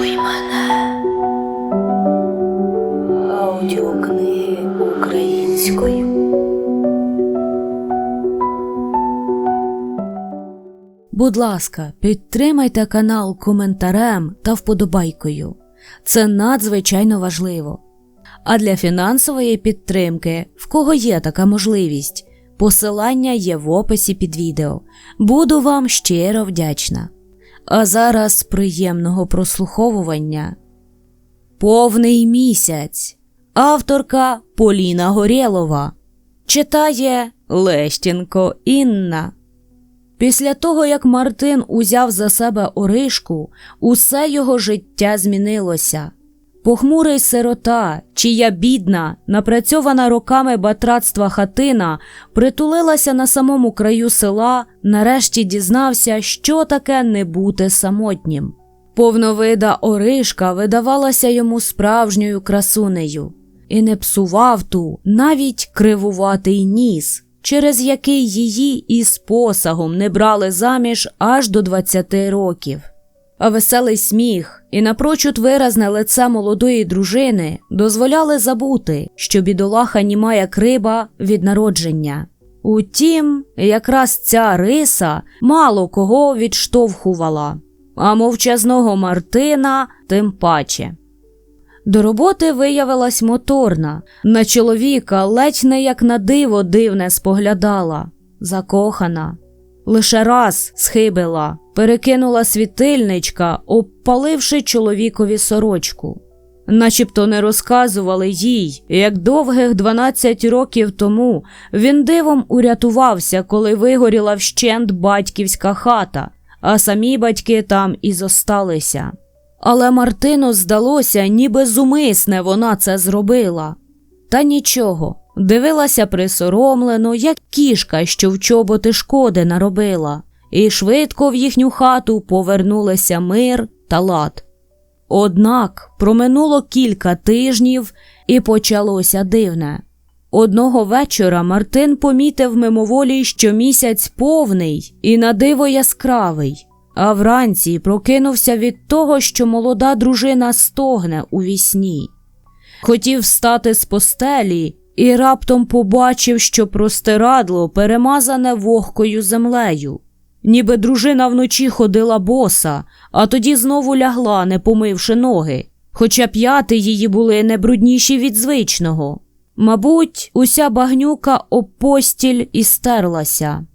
Помилуй мене. Аудіокниги українською. Будь ласка, підтримайте канал коментарем та вподобайкою. Це надзвичайно важливо. А для фінансової підтримки, в кого є така можливість, посилання є в описі під відео. Буду вам щиро вдячна. А зараз приємного прослуховування. Повний місяць. Авторка Поліна Горєлова. Читає Лещенко Інна. Після того, як Мартин узяв за себе Оришку, усе його життя змінилося. Похмурий сирота, чия бідна, напрацьована роками батрацтва хатина, притулилася на самому краю села, нарешті дізнався, що таке не бути самотнім. Повновида Оришка видавалася йому справжньою красунею, і не псував ту навіть кривуватий ніс, через який її із посагом не брали заміж аж до 20 років. А веселий сміх і напрочуд виразне лице молодої дружини дозволяли забути, що бідолаха німая криба від народження. Утім, якраз ця риса мало кого відштовхувала, а мовчазного Мартина тим паче. До роботи виявилась моторна, на чоловіка ледь не як на диво дивне споглядала, закохана. Лише раз схибила, перекинула світильничка, обпаливши чоловікові сорочку. Начебто не розказували їй, як довгих 12 років тому він дивом урятувався, коли вигоріла вщент батьківська хата, а самі батьки там і зосталися. Але Мартину здалося, ніби зумисне вона це зробила. Та нічого, дивилася присоромлено, як кішка, що в чоботи шкоди наробила, і швидко в їхню хату повернулися мир та лад. Однак проминуло кілька тижнів і почалося дивне. Одного вечора Мартин помітив мимоволі, що місяць повний і на диво яскравий, а вранці прокинувся від того, що молода дружина стогне у вісні. Хотів встати з постелі і раптом побачив, що простирадло перемазане вогкою землею. Ніби дружина вночі ходила боса, а тоді знову лягла, не помивши ноги, хоча п'яти її були не брудніші від звичного. Мабуть, уся багнюка об постіль і стерлася.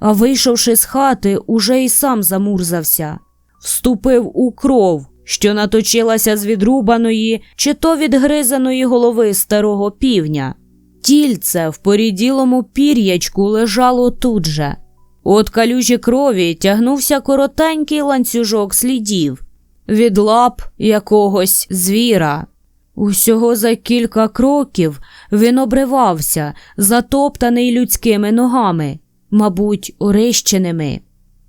А вийшовши з хати, уже й сам замурзався, вступив у кров, що наточилася з відрубаної чи то відгризаної голови старого півня. Тільце в поріділому пір'ячку лежало тут же. От калюжі крові тягнувся коротенький ланцюжок слідів від лап якогось звіра. Усього за кілька кроків він обривався, затоптаний людськими ногами, мабуть, орищеними.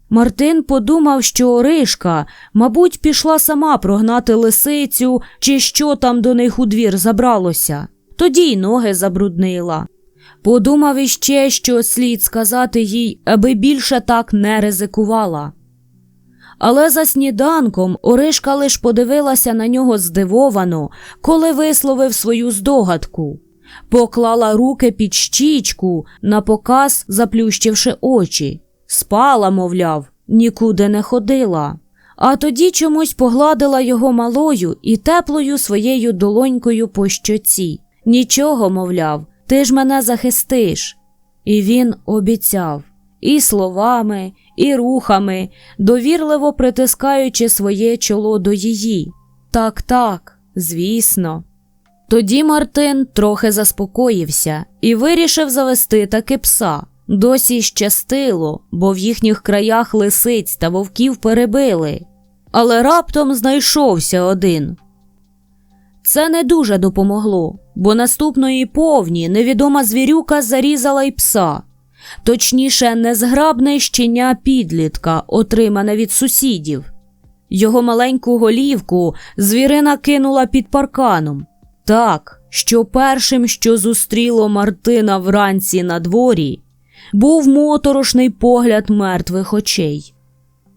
Мартин подумав, що Оришка, мабуть, пішла сама прогнати лисицю, чи що там до них у двір забралося, тоді й ноги забруднила. Подумав іще, що слід сказати їй, аби більше так не ризикувала. Але за сніданком Оришка лиш подивилася на нього здивовано, коли висловив свою здогадку, поклала руки під щічку, на показ заплющивши очі, спала, мовляв, нікуди не ходила. А тоді чомусь погладила його малою і теплою своєю долонькою по щоці. Нічого, мовляв, ти ж мене захистиш. І він обіцяв і словами, і рухами, довірливо притискаючи своє чоло до її. Так, так, звісно. Тоді Мартин трохи заспокоївся і вирішив завести таки пса. Досі щастило, бо в їхніх краях лисиць та вовків перебили. Але раптом знайшовся один. Це не дуже допомогло, бо наступної повні невідома звірюка зарізала й пса, точніше, незграбне щеня підлітка, отримане від сусідів. Його маленьку голівку звірина кинула під парканом, так, що першим, що зустріло Мартина вранці на дворі, був моторошний погляд мертвих очей.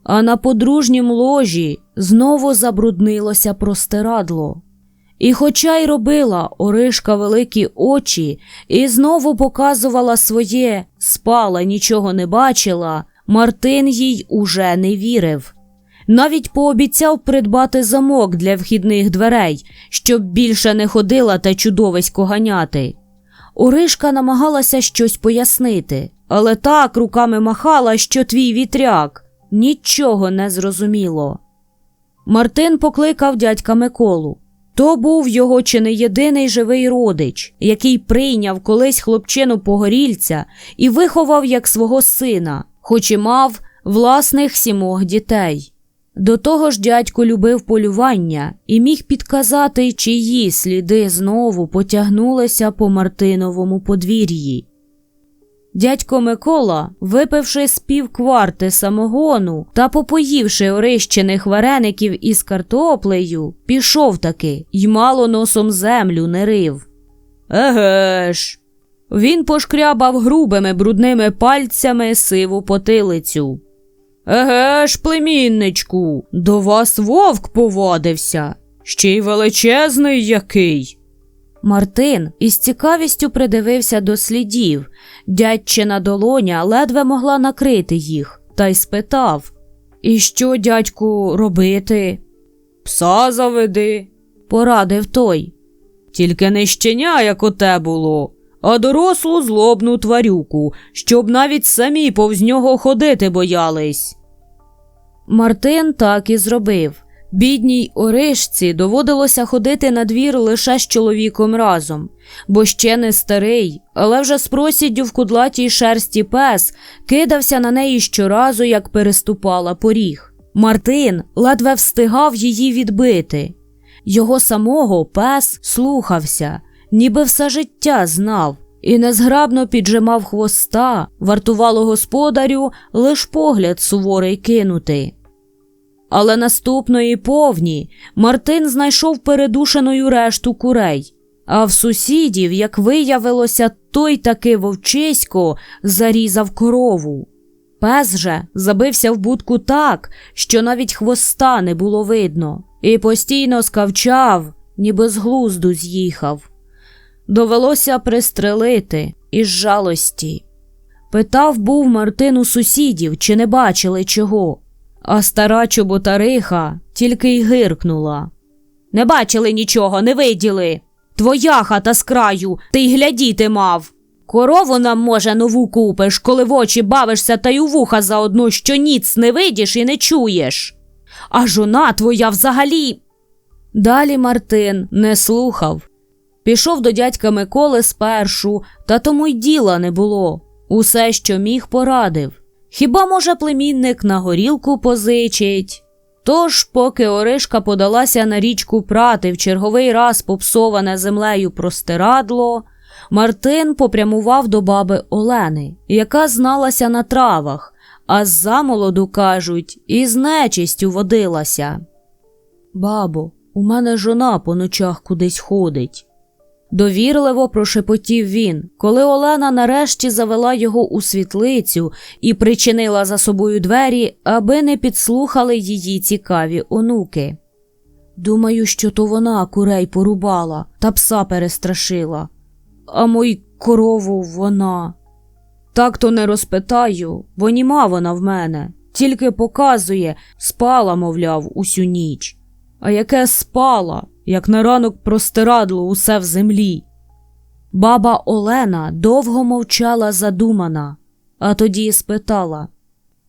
а на подружнім ложі знову забруднилося простирадло. І хоча й робила Оришка великі очі і знову показувала своє, спала, нічого не бачила, Мартин їй уже не вірив. Навіть пообіцяв придбати замок для вхідних дверей, щоб більше не ходила та чудовисько ганяти. Оришка намагалася щось пояснити, але так руками махала, що твій вітряк. Нічого не зрозуміло. Мартин покликав дядька Миколу. То був його чи не єдиний живий родич, який прийняв колись хлопчину погорільця і виховав як свого сина, хоч і мав власних сімох дітей. До того ж дядько любив полювання і міг підказати, чиї сліди знову потягнулися по Мартиновому подвір'ї. Дядько Микола, випивши з півкварти самогону та попоївши орищених вареників із картоплею, пішов таки й мало носом землю не рив. Еге ж. Він пошкрябав грубими брудними пальцями сиву потилицю. Еге ж, племінничку, до вас вовк поводився, ще й величезний який. Мартин із цікавістю придивився до слідів. Дядьчина долоня ледве могла накрити їх, та й спитав І що, дядьку, робити? Пса заведи, порадив той. Тільки не щеня, як оте було, а дорослу злобну тварюку, щоб навіть самі повз нього ходити боялись. Мартин так і зробив. Бідній Оришці доводилося ходити на двір лише з чоловіком разом, бо ще не старий, але вже з просіддю в кудлатій шерсті пес кидався на неї щоразу, як переступала поріг. Мартин ледве встигав її відбити. Його самого пес слухався, ніби все життя знав, і незграбно піджимав хвоста, вартувало господарю лиш погляд суворий кинути. Але наступної повні Мартин знайшов передушеною решту курей, а в сусідів, як виявилося, той таки вовчисько зарізав корову. Пес же забився в будку так, що навіть хвоста не було видно, і постійно скавчав, ніби з глузду з'їхав. Довелося пристрелити із жалості. Питав був Мартин у сусідів, чи не бачили чого. А стара чоботариха тільки й гиркнула. Не бачили нічого, не виділи. Твоя хата з краю, ти й глядіти мав. Корову нам, може, нову купиш, коли в очі бавишся та й у вуха заодно, що ніц не видиш і не чуєш. А жона твоя взагалі. Далі Мартин не слухав. Пішов до дядька Миколи спершу, та тому й діла не було. Усе, що міг, порадив. Хіба, може, племінник на горілку позичить? Тож, поки Оришка подалася на річку прати в черговий раз попсоване землею простирадло, Мартин попрямував до баби Олени, яка зналася на травах, а з замолоду, кажуть, із нечистю водилася. Бабо, у мене жона по ночах кудись ходить. Довірливо прошепотів він, коли Олена нарешті завела його у світлицю і причинила за собою двері, аби не підслухали її цікаві онуки. Думаю, що то вона курей порубала та пса перестрашила, а мої корову вона. Так то не розпитаю, бо німа вона в мене, тільки показує, спала, мовляв, усю ніч. А яке спала, як на ранок простирадло усе в землі. Баба Олена довго мовчала задумана, а тоді спитала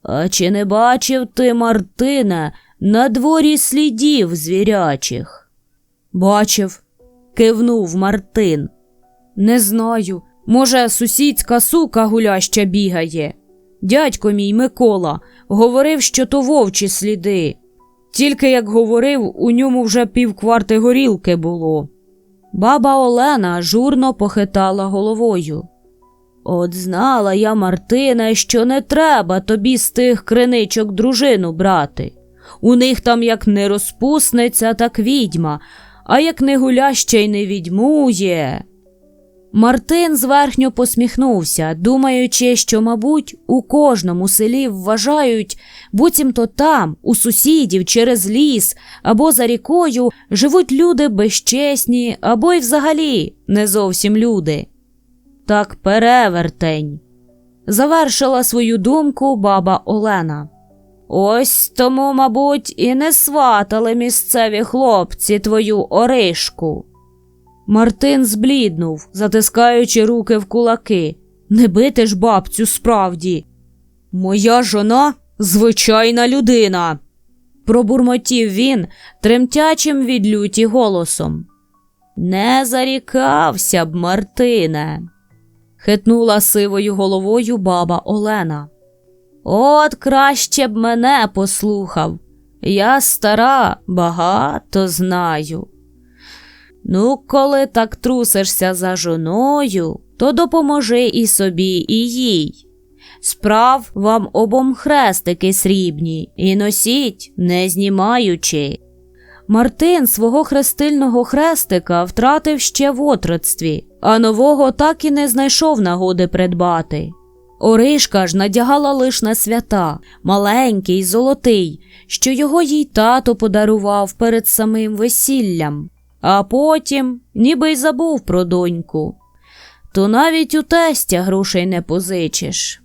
А чи не бачив ти, Мартине, на дворі слідів звірячих? Бачив, кивнув Мартин. Не знаю. Може, сусідська сука гуляща бігає. Дядько мій Микола говорив, що то вовчі сліди. Тільки як говорив, у ньому вже півкварти горілки було. Баба Олена журно похитала головою. От знала я, Мартине, що не треба тобі з тих криничок дружину брати. У них там як не розпусниця, так відьма, а як не гуляща й не відьмує. Мартин зверхньо посміхнувся, думаючи, що, мабуть, у кожному селі вважають, буцімто там, у сусідів, через ліс або за рікою живуть люди безчесні, або й взагалі не зовсім люди. Так перевертень. Завершила свою думку баба Олена. Ось тому, мабуть, і не сватали місцеві хлопці твою оришку. Мартин збліднув, затискаючи руки в кулаки. Не бити ж бабцю справді. Моя жона звичайна людина, пробурмотів він тремтячим від люті голосом. Не зарікався б, Мартине, хитнула сивою головою баба Олена. От краще б мене послухав. Я стара, багато знаю. Ну, коли так трусишся за жоною, то допоможи і собі, і їй. Справ вам обом хрестики срібні, і носіть, не знімаючи. Мартин свого хрестильного хрестика втратив ще в отроцтві, а нового так і не знайшов нагоди придбати. Оришка ж надягала лиш на свята, маленький, золотий, що його їй тато подарував перед самим весіллям, а потім ніби й забув про доньку. То навіть у тестя грошей не позичиш.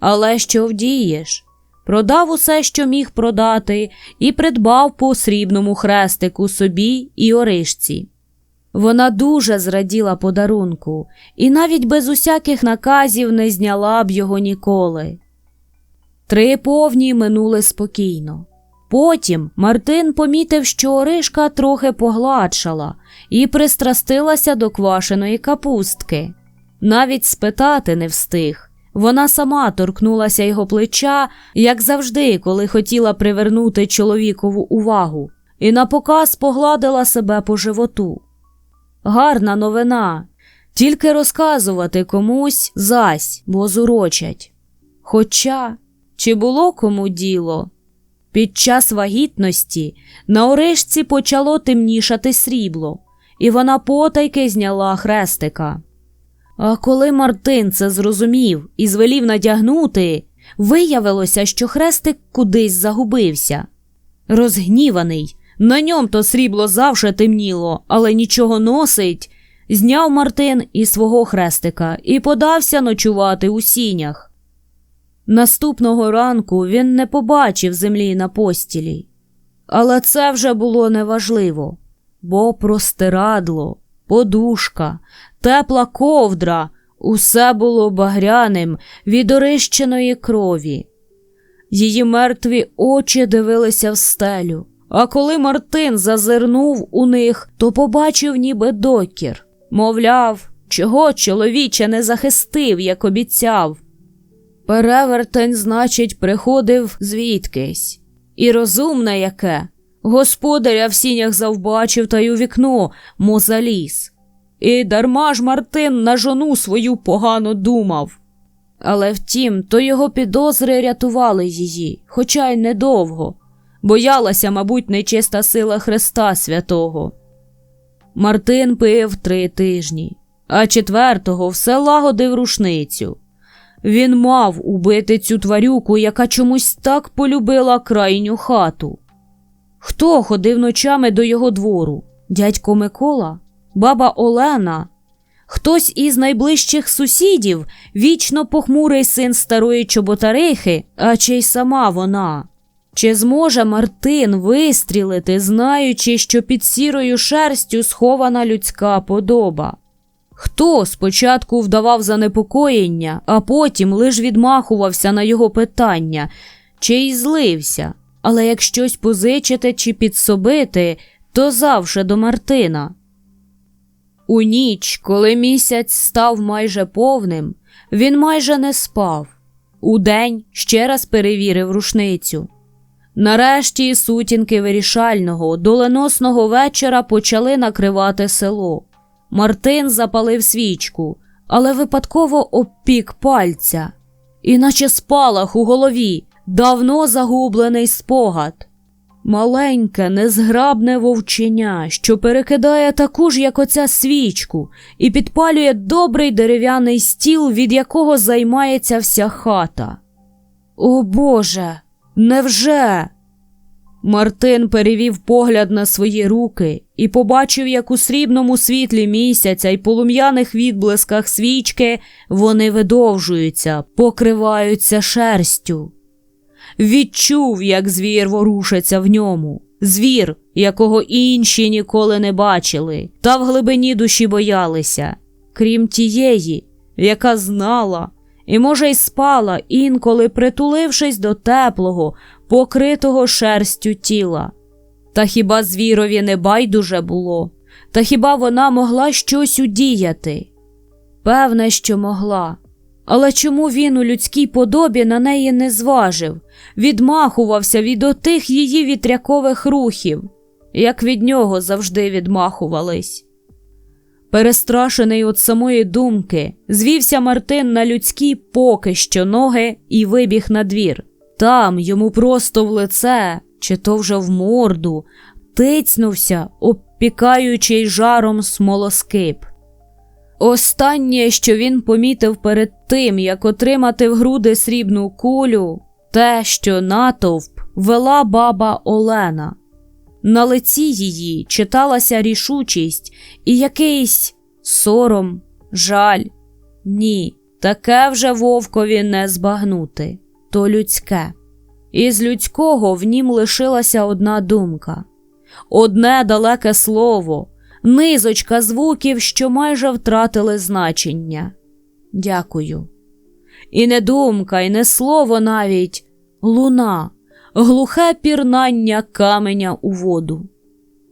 Але що вдієш? Продав усе, що міг продати, і придбав по срібному хрестику собі і оришці. Вона дуже зраділа подарунку і навіть без усяких наказів не зняла б його ніколи. Три повні минули спокійно. Потім Мартин помітив, що Оришка трохи погладшала і пристрастилася до квашеної капустки. Навіть спитати не встиг. Вона сама торкнулася його плеча, як завжди, коли хотіла привернути чоловікову увагу, і напоказ погладила себе по животу. Гарна новина. Тільки розказувати комусь зась, бо зурочать. Хоча, чи було кому діло? Під час вагітності на оришці почало темнішати срібло, і вона потайки зняла хрестика. А коли Мартин це зрозумів і звелів надягнути, виявилося, що хрестик кудись загубився. Розгніваний, на ньому то срібло завше темніло, але нічого носить. Зняв Мартин із свого хрестика і подався ночувати у сінях. Наступного ранку він не побачив землі на постілі. Але це вже було неважливо, бо простирадло, подушка, тепла ковдра усе було багряним від орищеної крові. Її мертві очі дивилися в стелю. А коли Мартин зазирнув у них, то побачив ніби докір. Мовляв, чого чоловіче не захистив, як обіцяв. Перевертень, значить, приходив звідкись. І розумне яке. Господаря в сінях завбачив та й у вікно мо заліз. І дарма ж Мартин на жону свою погано думав. Але втім, то його підозри рятували її, хоча й недовго. Боялася, мабуть, нечиста сила Христа Святого. Мартин пив три тижні, а четвертого все лагодив рушницю. Він мав убити цю тварюку, яка чомусь так полюбила крайню хату. Хто ходив ночами до його двору? Дядько Микола, баба Олена, хтось із найближчих сусідів, вічно похмурий син старої чоботарихи, а чи й сама вона. Чи зможе Мартин вистрілити, знаючи, що під сірою шерстю схована людська подоба? Хто спочатку вдавав занепокоєння, а потім лиш відмахувався на його питання, чи й злився, але як щось позичити чи підсобити, то завше до Мартина. У ніч, коли місяць став майже повним, він майже не спав. Удень ще раз перевірив рушницю. Нарешті сутінки вирішального, доленосного вечора почали накривати село. Мартин запалив свічку, але випадково обпік пальця, іначе спалах у голові, давно загублений спогад. Маленьке, незграбне вовченя, що перекидає таку ж, як оця свічку, і підпалює добрий дерев'яний стіл, від якого займається вся хата. О Боже, невже? Мартин перевів погляд на свої руки і побачив, як у срібному світлі місяця й полум'яних відблисках свічки вони видовжуються, покриваються шерстю. Відчув, як звір ворушиться в ньому, звір, якого інші ніколи не бачили, та в глибині душі боялися, крім тієї, яка знала і, може, й спала, інколи притулившись до теплого, покритого шерстю тіла. Та хіба звірові не байдуже було? Та хіба вона могла щось удіяти? Певне, що могла. Але чому він у людській подобі на неї не зважив, відмахувався від отих її вітрякових рухів, як від нього завжди відмахувались? Перестрашений від самої думки, звівся Мартин на людські поки що ноги і вибіг на двір. Там йому просто в лице, чи то вже в морду, тицнувся, обпікаючий жаром смолоскип. Останнє, що він помітив перед тим, як отримати в груди срібну кулю, те, що натовп вела баба Олена. На лиці її читалася рішучість і якийсь сором, жаль. Ні, таке вже вовкові не збагнути, то людське. Із людського в нім лишилася одна думка, одне далеке слово, низочка звуків, що майже втратили значення. Дякую. І не думка, і не слово навіть луна, глухе пірнання каменя у воду.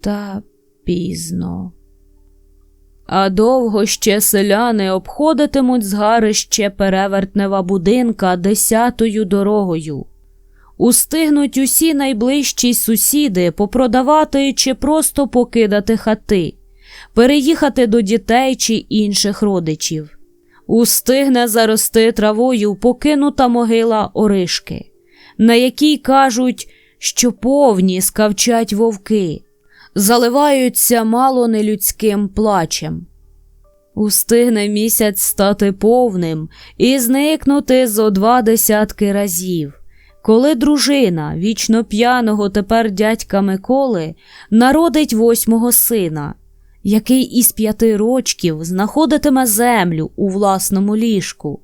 Та пізно. А довго ще селяни обходитимуть згарище перевертнева будинка десятою дорогою. Устигнуть усі найближчі сусіди попродавати чи просто покидати хати, переїхати до дітей чи інших родичів. Устигне зарости травою покинута могила Оришки, на якій кажуть, що повні скавчать вовки, заливаються мало нелюдським плачем. Устигне місяць стати повним і зникнути зо два десятки разів, коли дружина вічно п'яного тепер дядька Миколи народить восьмого сина, який із п'яти рочків знаходитиме землю у власному ліжку,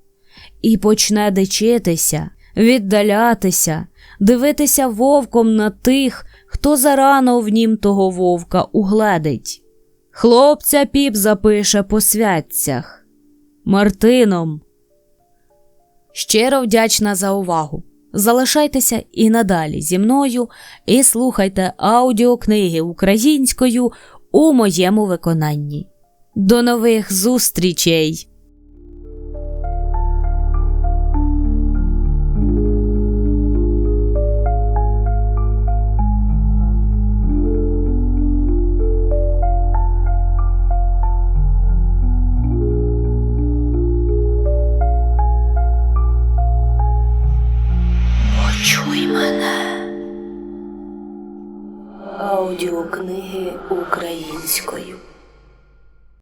і почне дичитися, віддалятися, дивитися вовком на тих, хто зарано в нім того вовка угледить. Хлопця піп запише по святцях. Мартином. Щиро вдячна за увагу. Залишайтеся і надалі зі мною і слухайте аудіокниги українською у моєму виконанні. До нових зустрічей!